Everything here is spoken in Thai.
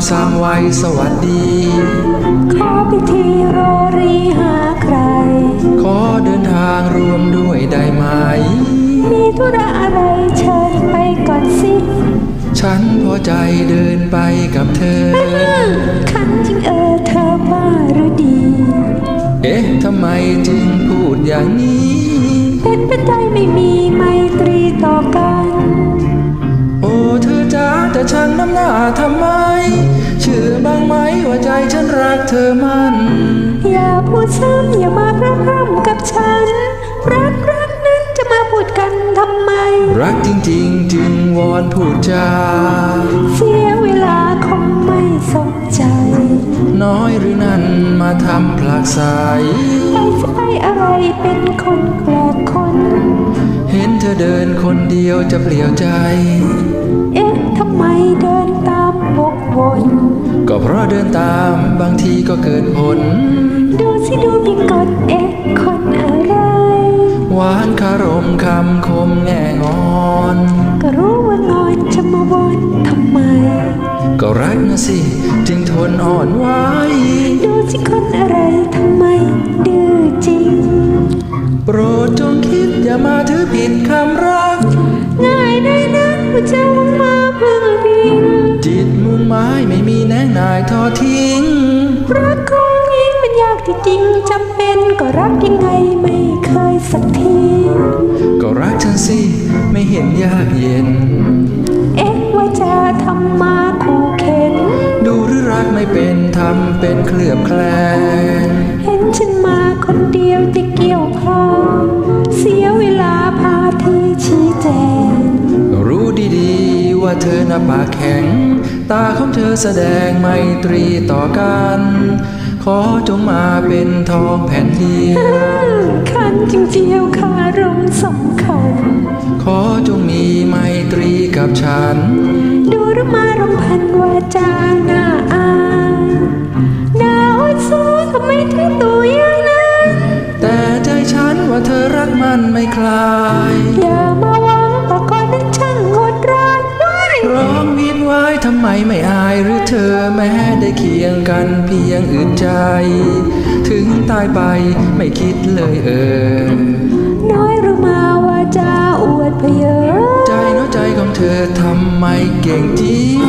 สวัสดี ขอพิธีรอรีหาใคร ขอเดินทางรวมด้วยได้ไหม มีธุระอะไรเชิญไปก่อนสิ ฉันพอใจเดินไปกับเธอ ขันจริงเออเธอบ้าหรือดี เอ๊ะทำไมจึงพูดอย่างนี้ เป็นไปได้ไม่มีไม ซ้ำอย่ามาพร่ำพร่ำกับฉัน รักรักนั้นจะมาพูดกันทำไม รักจริง ๆ จึงวอนพูดจาเสียเวลาคงไม่สนใจ น้อยหรือนั่นมาทำผลักใสไปจะไปอะไรเป็นคนแปลกคน เห็นเธอเดินคนเดียวจะเปลี่ยวใจ เอ๊ะทำไมเดินตามวกวนก็เพราะเดินตามบางทีก็เกิดผลำคมแง่งอน ก็รู้ว่างอนจะมาวนทำไม ก็รักนะสิ จึงทนอ่อนไหวดูสิคนอะไรทำไม ดื้อจริง โปรดจงคิดอย่ามาถือผิดคำรัก ง่ายได้นะผู้เจ้ามาพึ่งพิงจิตมุ่งหมายไม่มีแนงนายทอดทิ้งรักของหญิงมันยากที่จริงจำเป็นก็รักยังไงไม่เคยสักที ก็รักฉันสิ ไม่เห็นยากเย็น เอ๊ะว่าจะทำมาขู่เข็น ดูหรือรักไม่เป็นทำเป็นเคลือบแคลงเห็นฉันมาคนเดียวจะเกี่ยวพอเสียเวลาพาที่ชี้แจง รู้ดีๆ ว่าเธอหน้าปากแข็ง ตาของเธอแสดงไมตรีต่อกัน ขอจงมาเป็นทองแผ่นเดียวคันจริงเจียวคารมสำคัญขอจงมีไมตรีกับฉัน ดูหรือมารำพันวาจาหน้า คียงกันเพียงอื่นใจ ถึงตายไปไม่คิดเลยเออ น้อยหรือมาว่าจะอวดเพเยอใจน้อยใจของเธอทำไมเก่งจริง